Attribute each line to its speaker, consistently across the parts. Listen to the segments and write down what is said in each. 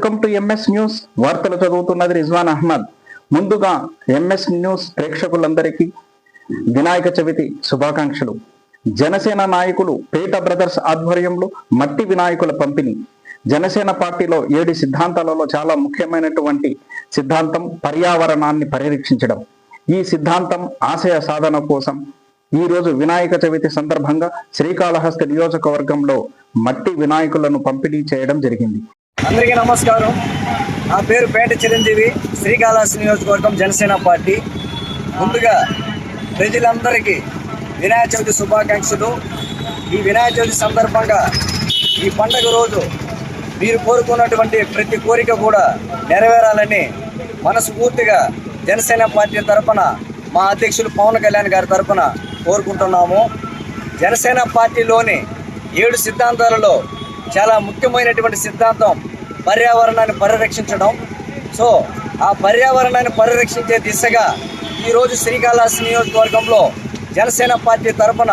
Speaker 1: Welcome to MS news వార్తలు చదువుతున్నది రిజ్వాన్ అహ్మద్. ముందుగా ఎంఎస్ న్యూస్ ప్రేక్షకులందరికీ వినాయక చవితి శుభాకాంక్షలు. జనసేన నాయకులు పేట బ్రదర్స్ ఆధ్వర్యంలో మట్టి వినాయకుల పంపిణీ. జనసేన పార్టీలో ఏడు సిద్ధాంతాలలో చాలా ముఖ్యమైనటువంటి సిద్ధాంతం పర్యావరణాన్ని పరిరక్షించడం. ఈ సిద్ధాంతం ఆశయ సాధన కోసం ఈ రోజు వినాయక చవితి సందర్భంగా శ్రీకాళహస్తి నియోజకవర్గంలో మట్టి వినాయకులను పంపిణీ చేయడం జరిగింది.
Speaker 2: అందరికీ నమస్కారం. నా పేరు పేట చిరంజీవి శ్రీకాళహస్తి నియోజకవర్గం జనసేన పార్టీ. ముందుగా ప్రజలందరికీ వినాయక చవితి శుభాకాంక్షలు. ఈ వినాయక చవితి సందర్భంగా ఈ పండగ రోజు మీరు కోరుకున్నటువంటి ప్రతి కోరిక కూడా నెరవేరాలని మనస్ఫూర్తిగా జనసేన పార్టీ తరఫున మా అధ్యక్షులు పవన్ కళ్యాణ్ గారి తరఫున కోరుకుంటున్నాము. జనసేన పార్టీలోని ఏడు సిద్ధాంతాలలో చాలా ముఖ్యమైనటువంటి సిద్ధాంతం పర్యావరణాన్ని పరిరక్షించడం. సో ఆ పర్యావరణాన్ని పరిరక్షించే దిశగా ఈరోజు శ్రీకాళహస్తి నియోజకవర్గంలో జనసేన పార్టీ తరఫున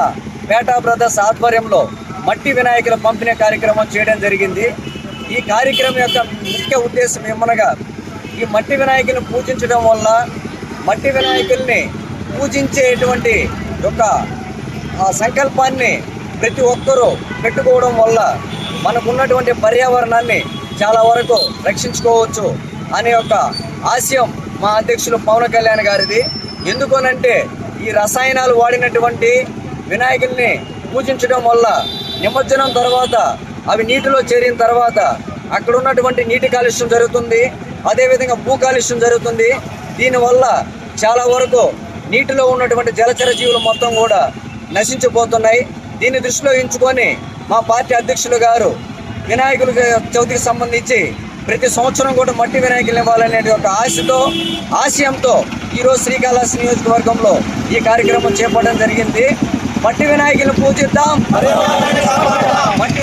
Speaker 2: పేటా బ్రదర్స్ ఆధ్వర్యంలో మట్టి వినాయకుల పంపిణీ కార్యక్రమం చేయడం జరిగింది. ఈ కార్యక్రమం యొక్క ముఖ్య ఉద్దేశం ఏమనగా ఈ మట్టి వినాయకుని పూజించడం వల్ల మట్టి వినాయకుల్ని పూజించేటువంటి యొక్క సంకల్పాన్ని ప్రతి ఒక్కరూ పెట్టుకోవడం వల్ల మనకున్నటువంటి పర్యావరణాన్ని చాలా వరకు రక్షించుకోవచ్చు అనే ఒక ఆశయం మా అధ్యక్షులు పవన్ కళ్యాణ్ గారిది. ఎందుకనంటే ఈ రసాయనాలు వాడినటువంటి వినాయకుల్ని పూజించడం వల్ల నిమజ్జనం తర్వాత అవి నీటిలో చేరిన తర్వాత అక్కడ ఉన్నటువంటి నీటి కాలుష్యం జరుగుతుంది. అదేవిధంగా భూ కాలుష్యం జరుగుతుంది. దీనివల్ల చాలా వరకు నీటిలో ఉన్నటువంటి జలచర జీవులు మొత్తం కూడా నశించిపోతున్నాయి. దీన్ని దృష్టిలో ఉంచుకొని మా పార్టీ అధ్యక్షులు గారు వినాయకులు చవితికి సంబంధించి ప్రతి సంవత్సరం కూడా మట్టి వినాయకులు ఇవ్వాలనే ఒక ఆశతో ఆశయంతో ఈరోజు శ్రీకాళహస్తి నియోజకవర్గంలో ఈ కార్యక్రమం చేపట్టడం జరిగింది. మట్టి వినాయకులు పూజిద్దాం. మట్టి